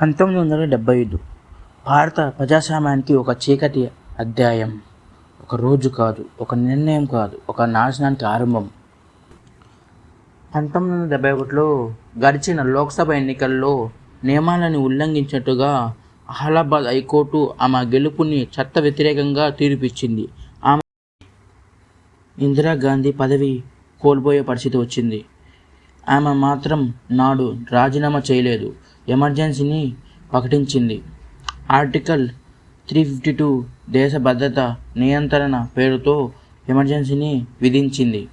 పంతొమ్మిది వందల డెబ్బై ఐదు భారత ప్రజాస్వామ్యానికి ఒక చీకటి అధ్యాయం ఒక రోజు కాదు ఒక నిర్ణయం కాదు ఒక నాశనానికి ఆరంభం. పంతొమ్మిది వందల డెబ్బై ఒకటిలో గడిచిన లోక్సభ ఎన్నికల్లో నియమాలను ఉల్లంఘించినట్టుగా అహ్లాబాద్ హైకోర్టు ఆమె గెలుపుని చట్ట వ్యతిరేకంగా తీర్పిచ్చింది. ఆమె ఇందిరాగాంధీ పదవి కోల్పోయే పరిస్థితి వచ్చింది. ఆమె మాత్రం నాడు రాజీనామా చేయలేదు. ఎమర్జెన్సీని ప్రకటించింది. ఆర్టికల్ త్రీ ఫిఫ్టీ టూ దేశ భద్రత నియంత్రణ పేరుతో ఎమర్జెన్సీని విధించింది.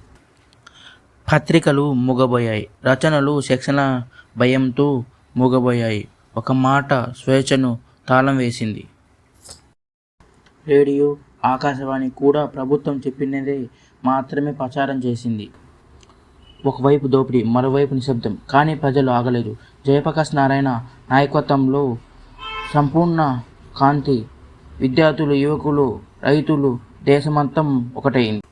పత్రికలు మూగబోయాయి. రచనలు శిక్షణ భయంతో మూగబోయాయి. ఒక మాట స్వేచ్ఛను తాళం వేసింది. రేడియో ఆకాశవాణి కూడా ప్రభుత్వం చెప్పినదే మాత్రమే ప్రచారం చేసింది. ఒకవైపు దోపిడీ మరోవైపు నిశ్శబ్దం. కానీ ప్రజలు ఆగలేదు. జయప్రకాష్ నారాయణ నాయకత్వంలో సంపూర్ణ కాంతి విద్యార్థులు యువకులు రైతులు దేశమంతం ఒకటైంది.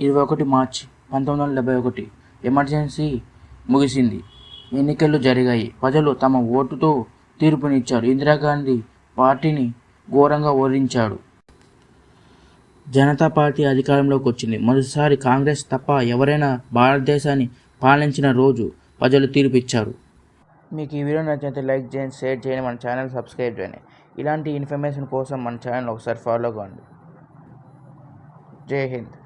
ఇరవై ఒకటి మార్చి పంతొమ్మిది వందల డెబ్బై ఒకటి ఎమర్జెన్సీ ముగిసింది. ఎన్నికలు జరిగాయి. ప్రజలు తమ ఓటుతో తీర్పునిచ్చారు. ఇందిరాగాంధీ పార్టీని ఘోరంగా ఓడించాడు. జనతా పార్టీ అధికారంలోకి వచ్చింది. మొదటిసారి కాంగ్రెస్ తప్ప ఎవరైనా భారతదేశాన్ని పాలించిన రోజు ప్రజలు తీర్పిచ్చారు. మీకు ఈ వీడియో నచ్చితే లైక్ చేయండి షేర్ చేయండి మన ఛానల్ సబ్స్క్రైబ్ చేయండి. ఇలాంటి ఇన్ఫర్మేషన్ కోసం మన ఛానల్ ఒకసారి ఫాలో కాండి. జై హింద్.